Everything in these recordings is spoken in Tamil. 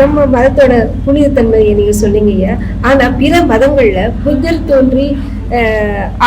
நம்ம மதத்தோட புனிதத்தன்மையை நீங்க சொன்னீங்க ஆனா பிற மதங்கள்ல புத்தர் தோன்றி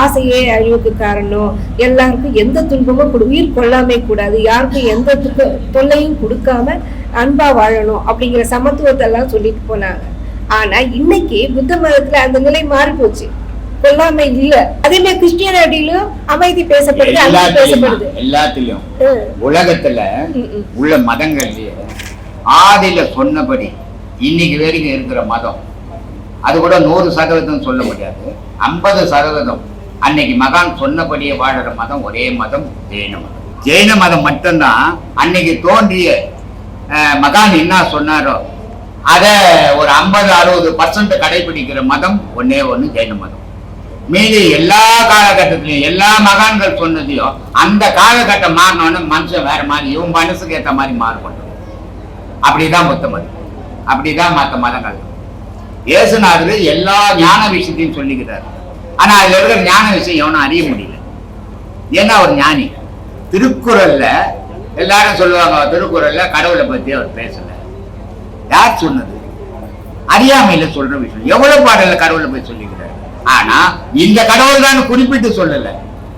ஆசையே அழிவுக்கு காரணம். எல்லாருக்கும் எந்த துன்பமும் உயிர் கொள்ளாமை கூடாது. யாருக்கும் எந்த தொல்லையும் கொடுக்காம அன்பா வாழணும் அப்படிங்கிற சமத்துவத்தை எல்லாம் சொல்லிட்டு போனாங்க. ஆனா இன்னைக்கு புத்த மதத்துல அந்த நிலை மாறி போச்சு கொல்லாமை இல்ல. அதே மாதிரி கிறிஸ்டியானிட்டிலும் அமைதி பேசப்படுது பேசப்படுது. எல்லாத்திலையும். உலகத்துல. உள்ள மதங்கள்லயே ஆதியில சொன்னபடி இன்னைக்கு வரைக்கும் இருக்கிற மதம். அது கூட நூறு சதவீதம் சொல்ல முடியாது. ஐம்பது சதவீதம். அன்னைக்கு மகான் சொன்னபடியே வாழற மதம் ஒரே மதம் ஜெயின மதம். ஜெயின மதம் மட்டும்தான் அன்னைக்கு தோன்றிய மகான் என்ன சொன்னாரோ அதை ஒரு ஐம்பது அறுபது பர்சன்ட் கடைபிடிக்கிற மதம் ஒன்னே ஒன்று ஜெயின மதம். மீதி எல்லா காலகட்டத்திலையும் எல்லா மகான்கள் சொன்னதையும் அந்த காலகட்டம் மாறினோன்னு மனுஷன் வேற மாதிரி இவன் மனசுக்கு ஏற்ற மாதிரி மாறுபடும் அப்படிதான் புத்த மதம் அப்படிதான் மற்ற மதங்கள். இயேசுநாதர் எல்லா ஞான விஷயத்தையும் சொல்லிக்கிறார் ஆனா அதுல இருக்கிற ஞான விஷயம் எவனும் அறிய முடியல. ஏன்னா அவர் ஞானி. திருக்குறள்ல எல்லாரும் சொல்லுவாங்க திருக்குறள்ல கடவுளை பத்தி அவர் பேசல. யார் சொன்னது? அறியாமையில சொல்ற விஷயம். எவ்வளவு பாடல்ல கடவுளை பத்தி சொல்லிக்கிறார்? ஆனா இந்த கடவுள் தான் குறிப்பிட்டு சொல்லல.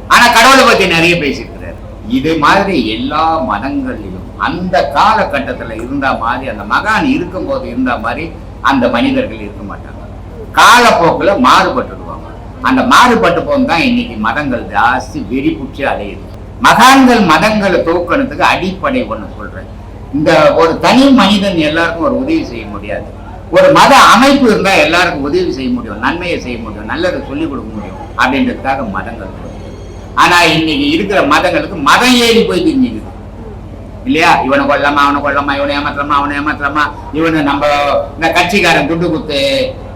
ஆனா கடவுளை பத்தி நிறைய பேசியிருக்கிறார் இது மாதிரி எல்லா மதங்களிலும் அந்த காலகட்டத்தில் இருந்த மாதிரி அந்த மகான் இருக்கும்போது இருந்த மாதிரி அந்த மனிதர்கள் இருக்க மாட்டாங்க. காலப்போக்கில் மாறுபட்டுடுவாங்க. அந்த மாறுபட்டு போது தான் இன்னைக்கு மதங்கள் ஜாஸ்தி வெறிப்புற்றி அலையுது மகான்கள் மதங்களை தூக்கணத்துக்கு அடிப்படை ஒன்று சொல்றேன். இந்த ஒரு தனி மனிதன் எல்லாருக்கும் ஒரு உதவி செய்ய முடியாது. ஒரு மத அமைப்பு இருந்தால் எல்லாருக்கும் உதவி செய்ய முடியும் நன்மையை செய்ய முடியும் நல்லதை சொல்லிக் கொடுக்க முடியும் அப்படின்றதுக்காக மதங்கள் ஆனால் இன்னைக்கு இருக்கிற மதங்களுக்கு மதம் ஏறி போய் தெரிஞ்சுக்குது இல்லையா? இவனை கொல்லமா அவனை கொல்லமா இவனை ஏமாத்தலாமா அவனை ஏமாத்தலாமா? இவனை நம்ம இந்த கட்சிக்காரன் துண்டு குத்து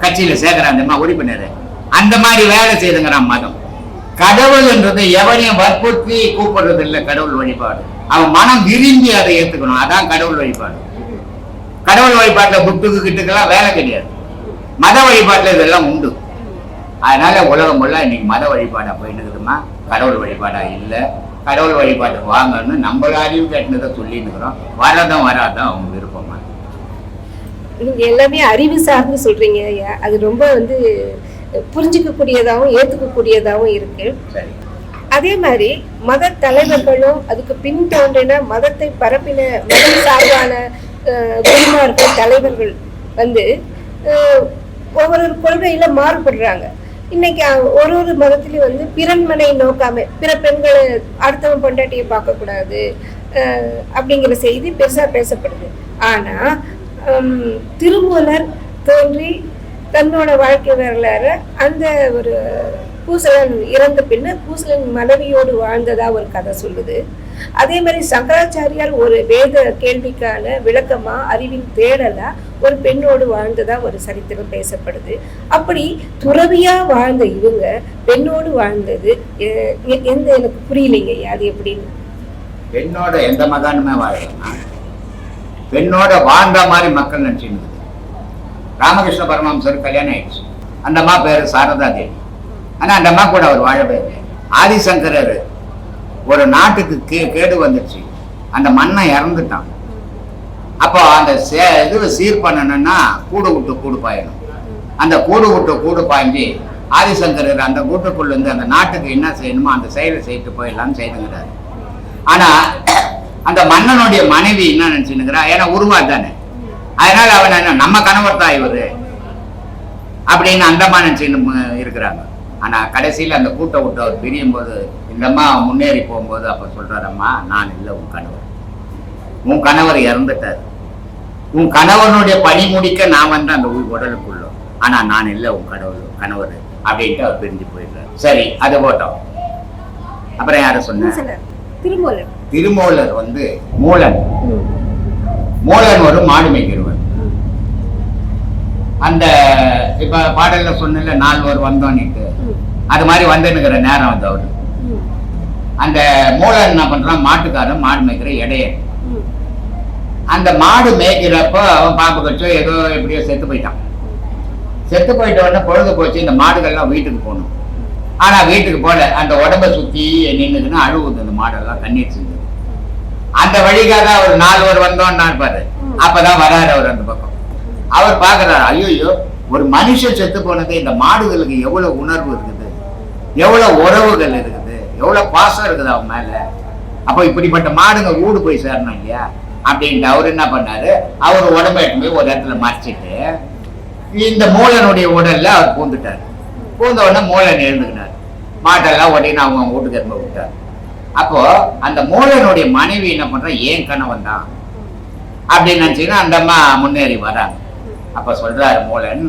கட்சியில சேர்க்கிறான் தெரியுமா? உறுப்பினர். அந்த மாதிரி வேலை செய்துங்கிறான் மதம். கடவுள் என்றது எவனையும் வற்புறுத்தி கூப்பிடுறது இல்லை கடவுள் வழிபாடு. அவன் மனம் விரும்பி அதை ஏத்துக்கணும். அதான் கடவுள் வழிபாடு. கடவுள் வழிபாட்டுல புட்டுக்கு கிட்டுக்கெல்லாம் வேலை கிடையாது. மத வழிபாட்டுல இதெல்லாம் உண்டு. அதனால உலகம் ஃபுல்லா இன்னைக்கு மத வழிபாடா போயிட்டு இருக்குதுமா கடவுள் வழிபாடா இல்ல. கடவுள் வழிபாட்டுக்கு வாங்கன்னு நம்மள அறிவு கட்டினதை சொல்லிட்டு இருக்கிறோம். வரதும் வராதான் அவங்க விருப்பமா நீங்க எல்லாமே அறிவு சார்ந்து சொல்றீங்க ஐயா. அது ரொம்ப வந்து புரிஞ்சுக்க கூடியதாகவும் ஏத்துக்க கூடியதாகவும் இருக்கு அதே மாதிரி மத தலைவர்களும் அதுக்கு பின் தோன்றின மதத்தை பரப்பின மதம் சார்பான குருமார்கள் தலைவர்கள் வந்து ஒவ்வொரு கொள்கையில மாறுபடுறாங்க. இன்னைக்கு ஒரு ஒரு மதத்திலையும் வந்து பிறன்மனை நோக்காம பிற பெண்களை அடுத்தவன் பொண்டாட்டியை பார்க்கக்கூடாது அஹ், அப்படிங்கிற செய்தி பெருசா பேசப்படுது. ஆனா ஹம், திருமூலர் தோன்றி தன்னோட வாழ்க்கை வரலாறு அந்த ஒரு பூசலன் இறந்த பின்னர் பூசலன் மனைவியோடு வாழ்ந்ததா ஒரு கதை சொல்லுது. அதே மாதிரி சங்கராச்சாரியார் ஒரு வேத கேள்விக்கான விளக்கமா அறிவின் தேடலா ஒரு பெண்ணோடு வாழ்ந்ததா ஒரு சரித்திரம் பேசப்படுது. அப்படி துறவியா வாழ்ந்த இவங்க பெண்ணோடு வாழ்ந்தது எந்த எனக்கு புரியலைங்க அது எப்படின்னு? பெண்ணோட எந்த மகானுமே வாழலாம் பெண்ணோட வாழ்ந்த மாதிரி மக்கள் நினைச்சிருந்தது ராமகிருஷ்ண பரமஹம்சர் கல்யாணம் ஆயிடுச்சு. அந்த அம்மா பேரு சாரதா தேவி. ஆனா அந்த அம்மா கூட அவர் வாழவே இல்லை. ஆதிசங்கரர் ஒரு நாட்டுக்கு கே கேடு வந்துச்சு அந்த மண்ணை இறந்துட்டான். அப்போ அந்த சே இது சீர் பண்ணணும்னா கூடு விட்டு கூடு பாயணும். அந்த கூடு விட்டு கூடு பாய்ஞ்சி ஆதிசங்கரர் அந்த கூட்டுக்குள்ளேருந்து அந்த நாட்டுக்கு என்ன செய்யணுமோ அந்த செயலை செய்துட்டு போயிடலாம்னு செய்துங்கிறார். ஆனால் அந்த மன்னனுடைய மனைவி என்ன நினச்சினுங்கிறா ஏன்னா உருவா தானே. அதனால அவன் என்ன நம்ம கணவர் தான் இவர். அப்படின்னு அந்தம்மா நினச்சின்னு இருக்கிறாங்க. ஆனால் கடைசியில் அந்த கூட்டை விட்டு அவர் பிரியும் போது இந்த அம்மா முன்னேறி போகும்போது அப்ப சொல்றாரம்மா நான் இல்லை உன் கணவர். உன் கணவர் இறந்துட்டார். உன் கணவனுடைய பணி முடிக்க நான் வந்து அந்த உடலுக்குள்ள. ஆனா நான் இல்லை உன் கடவுள் கணவர் அப்படின்ட்டு அவர் பிரிஞ்சு போயிடுறாரு. சரி அது போட்டோம். அப்புறம் யார சொன்ன? திருமூலர். திருமூலர் வந்து மூலன். மூலன் ஒரு மாடு மேய்க்கிறவர் அந்த இப்ப பாடல்ல சொன்னல நால்வர் வந்தோன்னுட்டு. அது மாதிரி வந்துன்னுக்கிற நேரம் வந்து அவரு. அந்த மூலன் என்ன பண்றான்? மாட்டுக்காரன் மாடு மேய்க்கிற இடையன் ம். அந்த மாடு மேய்க்கிறப்ப அவன் பாம்பு கச்சோ ஏதோ எப்படியோ செத்து போயிட்டான். செத்து போயிட்ட உடனே பொழுது போச்சு இந்த மாடுகள்லாம் வீட்டுக்கு போகணும். ஆனா வீட்டுக்கு போல அந்த உடம்ப சுத்தி நின்னுதுன்னா அழுவுது அந்த மாடெல்லாம் கண்ணீர் சிந்துது. அந்த வழிக்காக ஒரு நால்வர் வந்தோம்னா இருப்பாரு. அப்பதான் வராரு அவர் அந்த பக்கம். அவர் பாக்குறாரு ஐயோ ஒரு மனுஷன் செத்து போனது இந்த மாடுகளுக்கு எவ்வளவு உணர்வு இருக்குது? எவ்வளவு உறவுகள் இருக்குது? எவ்வளோ பாசம் இருக்குது அவன் மேலே? அப்போ இப்படிப்பட்ட மாடுங்க ஊடு போய் சேரணும் இல்லையா? அப்படின்ட்டு அவர் என்ன பண்ணாரு? அவர் உடம்ப எடுத்துட்டு போய் ஒரு இடத்துல மறைச்சிட்டு இந்த மூலனுடைய உடல்ல அவர் பூந்துட்டார். பூந்த உடனே மூலன் எழுந்துக்கினார் மாட்டெல்லாம் உடனே அவங்க அவங்க வீட்டுக்கு திரும்ப விட்டார். அப்போ அந்த மூலனுடைய மனைவி என்ன பண்றா? ஏன் கணவன் தான்? அப்படின்னு நினச்சிங்கன்னா அந்த அம்மா முன்னேறி வராங்க. அப்போ சொல்றாரு மூலன்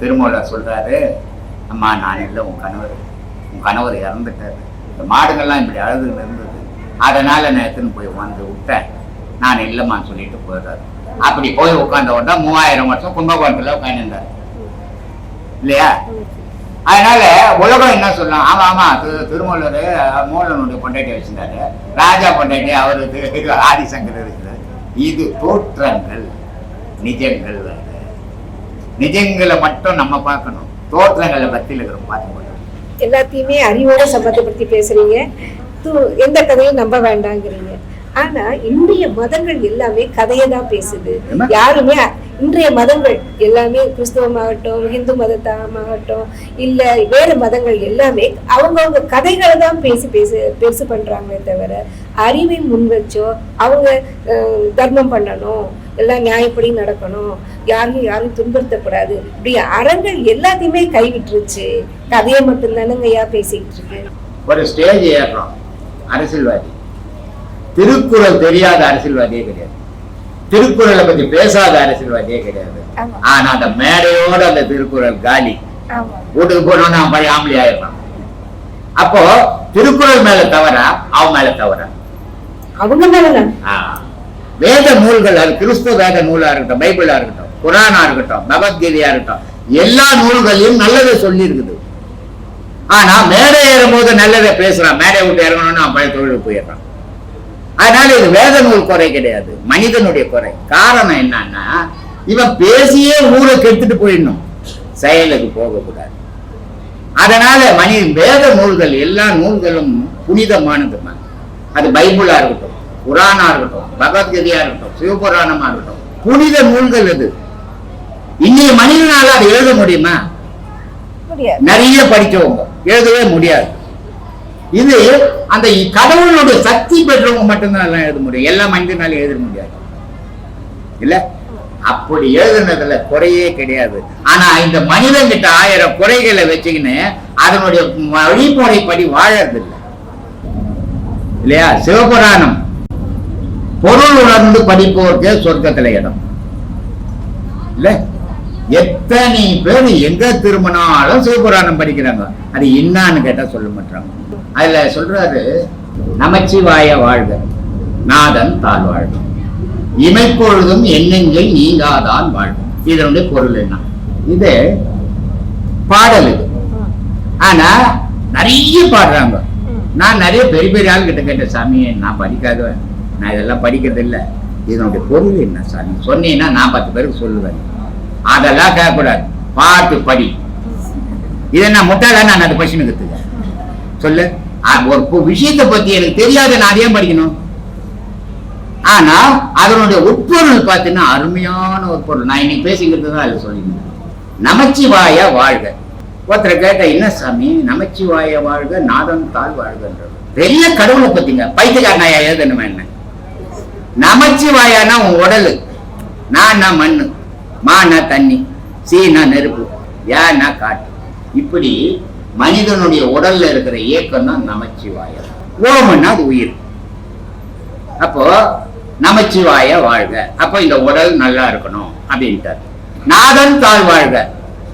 திருமூலர் சொல்றாரு அம்மா நான் இல்லை உன் கணவர் உன் கணவர் இறந்துட்டாரு. இந்த மாடுங்கள்லாம் இப்படி அழுதுன்னு இருந்தது. அதனால நான் எடுத்துன்னு போய் வந்து விட்டேன். நான் இல்லைம்மான்னு சொல்லிட்டு போயிடுறாரு. அப்படி போய் உட்கார்ந்த உடனே மூவாயிரம் வருஷம் கும்பகோணத்துல உட்காந்துருந்தார் இல்லையா? அதனால உலகம் என்ன சொல்லலாம்? ஆமா ஆமா திரு- திருமலூர் மூலனுடைய பொண்டாட்டி வச்சிருந்தாரு. ராஜா பொண்டாட்டி அவருக்கு ஆதிசங்கர் இருக்கிறார். இது தோற்றங்கள் நிஜங்கள் நிஜங்களை மட்டும் நம்ம பார்க்கணும். தோற்றங்களை பத்தியில் இருக்கிறோம் பார்த்து எல்லாத்தையுமே அறிவோட சம்பந்தப்படுத்தி பேசுறீங்க. எந்த கதையும் நம்ப வேண்டாங்கிறீங்க. ஆனா இன்றைய மதங்கள் எல்லாமே கதையை தான் பேசுது? யாருமே இன்றைய மதங்கள் எல்லாமே கிறிஸ்தவமாகட்டும் இந்து மதத்தமாகட்டும் இல்ல வேற மதங்கள் எல்லாமே அவங்கவுங்க கதைகளை தான் பேசி பேசு பெருசு பண்றாங்களே தவிர அறிவை முன் வச்சோ அவங்க தர்மம் பண்ணணும் எல்லாம் நியாயப்படி நடக்கணும் யாரையும் யாரும் துன்புறுத்தக்கூடாது. இப்படி அறங்கள் எல்லாத்தையுமே கைவிட்டுருச்சு. கதையை மட்டும்தானங்க ஐயா பேசிக்கிட்டு இருக்கு. ஒரு ஸ்டேஜ் ஏறுறோம் அரசியல்வாதி. திருக்குறள் தெரியாத அரசியல்வாதியே கிடையாது. திருக்குறளை பத்தி பேசாத அரசியல்வாதியே கிடையாது. ஆனா அந்த மேடையோட அந்த திருக்குறள் காலி. வீட்டுக்கு போனோம்னா பழைய ஆம்பளை ஆயிடுறான். அப்போ திருக்குறள் மேல தவற? அவன் மேல தவற? அவங்க ஆ. வேத நூல்கள் அது கிறிஸ்துவ வேத நூலா இருக்கட்டும் பைபிளா இருக்கட்டும் குரானா இருக்கட்டும் பகவத்கீதையா இருக்கட்டும் எல்லா நூல்களையும் நல்லதை சொல்லி இருக்குது ஆனா மேடை ஏறும் போது நல்லதை பேசுறான். மேடை விட்டு இறங்கணும்னு அவன் பழைய தொழிலுக்கு போயிடுறான். அதனால இது வேத நூல் குறை கிடையாது. மனிதனுடைய குறை. காரணம் என்னன்னா இவன் பேசியே ஊரை கெடுத்துட்டு போயிடணும். செயலுக்கு போகக்கூடாது. அதனால மணி வேத நூல்கள் எல்லா நூல்களும் புனிதமானதுமா அது பைபிளா இருக்கட்டும் குரானா இருக்கட்டும் பகவத்கீதையா இருக்கட்டும் சிவபுராணமா இருக்கட்டும் புனித நூல்கள் இது. இன்னைய மனிதனால அதை எழுத முடியுமா? நிறைய படிச்சவங்க. எழுதவே முடியாது. இது அந்த கடவுளுடைய சக்தி பெற்றவங்க மட்டும்தான் எல்லாம் எழுத முடியும். எல்லா மனிதனாலும் எழுத முடியாது. இல்ல? அப்படி எழுதுனதுல குறையே கிடையாது. ஆனா இந்த மனிதன் கிட்ட ஆயிரம் குறைகளை வச்சுக்கின்னு அதனுடைய வழிமுறைப்படி வாழறது இல்லை இல்லையா? சிவபுராணம். பொருள் உணர்ந்து படிப்போருக்கு சொர்க்கத்துல இடம். இல்ல? எத்தனை பேர் எங்க திரும்பினாலும் சிவபுராணம் படிக்கிறாங்க. அது என்னான்னு கேட்டா சொல்ல மாட்டாங்க. அதுல சொல்றாரு நமச்சிவாய வாழ்க நாதன் தாழ் வாழ்க. இமைப்பொழுதும் எண்ணெஞ்சை நீங்காதான் வாழ்க. இதனுடைய பொருள் என்ன? இது பாடல் இது. ஆனா நிறைய பாடுறாங்க. நான் நிறைய பெரிய பெரிய ஆள் கிட்ட கேட்டேன் சாமி நான் படிக்காதவன். நான் இதெல்லாம் படிக்கிறதில்லை. இதனுடைய பொருள் என்ன சாமி? சொன்னீங்கன்னா நான் பத்து பேருக்கு சொல்லுவேன். அதெல்லாம் கேட்கக்கூடாது. பாட்டு படி. இதை நான் நான் அந்த கொஸ்டின் கத்துக்க சொல்லு. ஆ, ஒரு விஷயத்தை பத்தி எனக்கு தெரியாத நான் அதையும் படிக்கணும். ஆனா அதனுடைய உட்பொருள் பார்த்தீங்கன்னா அருமையான ஒரு பொருள். நான் இன்னைக்கு பேசிக்கிறது தான் அதில் சொல்லியிருந்தேன் நமச்சிவாய வாழ்க. ஒருத்தரை கேட்ட என்ன சாமி? நமச்சிவாய வாழ்க நாதன் தாழ் வாழ்கன்றது. பெரிய கடவுளை பத்திங்க. பைத்தியக்காரன் நான் எழுதணுமே என்ன? நமச்சிவாயானா உன் உடலு. நான் மண்ணு. மானா தண்ணி. சீனா நெருப்பு. யானா காட்டு. இப்படி மனிதனுடைய உடல்ல இருக்கிற இயக்கம் தான் நமச்சிவாயம். ஓமன்னா அது உயிர். அப்போ நமச்சிவாய வாழ்க. அப்போ இந்த உடல் நல்லா இருக்கணும் அப்படின்ட்டார். நாதன் தாழ் வாழ்க.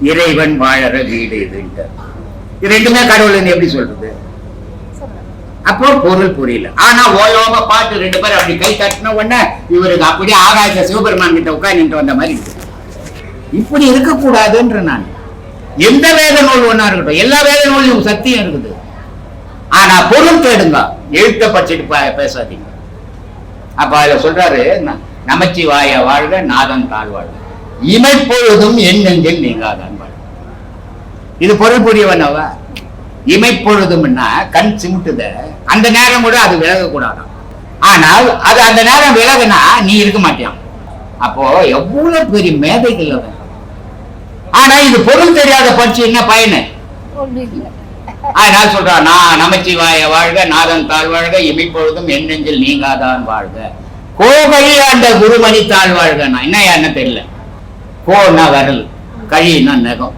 இறைவன் வாழற வீடு இதுன்ட்டார். இது ரெண்டுமே கடவுள் எப்படி சொல்றது? அப்போ பொருள் புரியல. ஆனா ஓயோம பாட்டு ரெண்டு பேரும் அப்படி கை தட்டின உடனே இவருக்கு அப்படியே ஆகாயத்த சிவபெருமான் கிட்ட உட்காந்து வந்த மாதிரி இப்படி இருக்கக்கூடாதுன்ற நான். எந்த வேத நூல் ஒன்றா இருக்கட்டும் எல்லா வேத நூலையும் சத்தியம் இருக்குது. ஆனா பொருள் தேடுங்க. எழுத்த படிச்சுட்டு பேசாதீங்க. அப்ப அதுல சொல்றாரு ந- நமச்சிவாய வாழ்க நாதன் தாழ் வாழ்க. இமைப்பொழுதும் என் நெஞ்சில் நீங்காதான் வாழ்க. இது பொருள் புரியவனவா இமைப்பொழுதும்னா கண் சிமிட்டுத. அந்த நேரம் கூட அது விலகக்கூடாதான். ஆனால் அது அந்த நேரம் விலகுனா நீ இருக்க மாட்டியான் அப்போ எவ்வளவு பெரிய மேதைகள் அவன். ஆனா இது பொருள் தெரியாத படிச்சு என்ன பயனு? அதனால சொல்றான் நான் நமச்சிவாய வாழ்க நாதன் தாழ் வாழ்க இமைப்பொழுதும் என் நெஞ்சில் நீங்காதான் வாழ்க. கோகழி ஆண்ட குருமணி தாழ் வாழ்கனா? என்ன என்ன தெரியல. கோன்னா வரல் கழின்னா நகம்.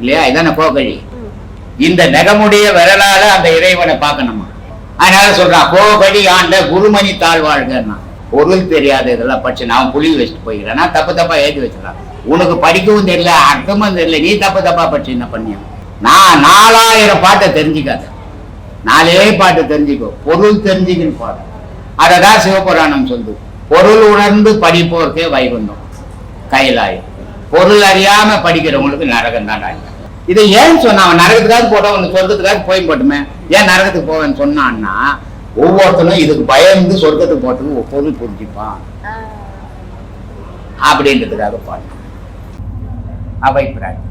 இல்லையா? இதானே கோகழி. இந்த நகமுடைய விரலால அந்த இறைவனை பார்க்கணுமா? அதனால சொல்றான் கோகழி ஆண்ட குருமணி தாழ் வாழ்கன்னா பொருள் தெரியாத இதெல்லாம் படிச்சு நான் புளி வச்சுட்டு போய்க்கிறேன். நான் தப்பு தப்பா எழுதி வச்சிடறான் உனக்கு படிக்கவும் தெரியல அர்த்தமும் தெரியல. நீ தப்பு தப்பா படிச்சு என்ன பண்ணிய? நான் நாலாயிரம் பாட்டை தெரிஞ்சுக்காத. நாலே பாட்டு தெரிஞ்சுக்கோ. பொருள் தெரிஞ்சுக்கின்னு பாடு. அததான் சிவபுராணம் சொல்லுது. பொருள் உணர்ந்து படிப்போருக்கே வைகுந்தம். கைலாயம். பொருள் அறியாம படிக்கிறவங்களுக்கு நரகம் தான் இதை ஏன் சொன்னான் அவன் நரகத்துக்காக போட்டோம் ஒன்று சொர்க்கத்துக்காக போய் போட்டுமே? ஏன் நரகத்துக்கு போவேன்னு சொன்னான்னா ஒவ்வொருத்தனும் இதுக்கு பயந்து சொர்க்கத்துக்கு ஒரு பொருள் புரிஞ்சுப்பான். அப்படின்றதுக்காக பாடினான் அவை பிராட்டி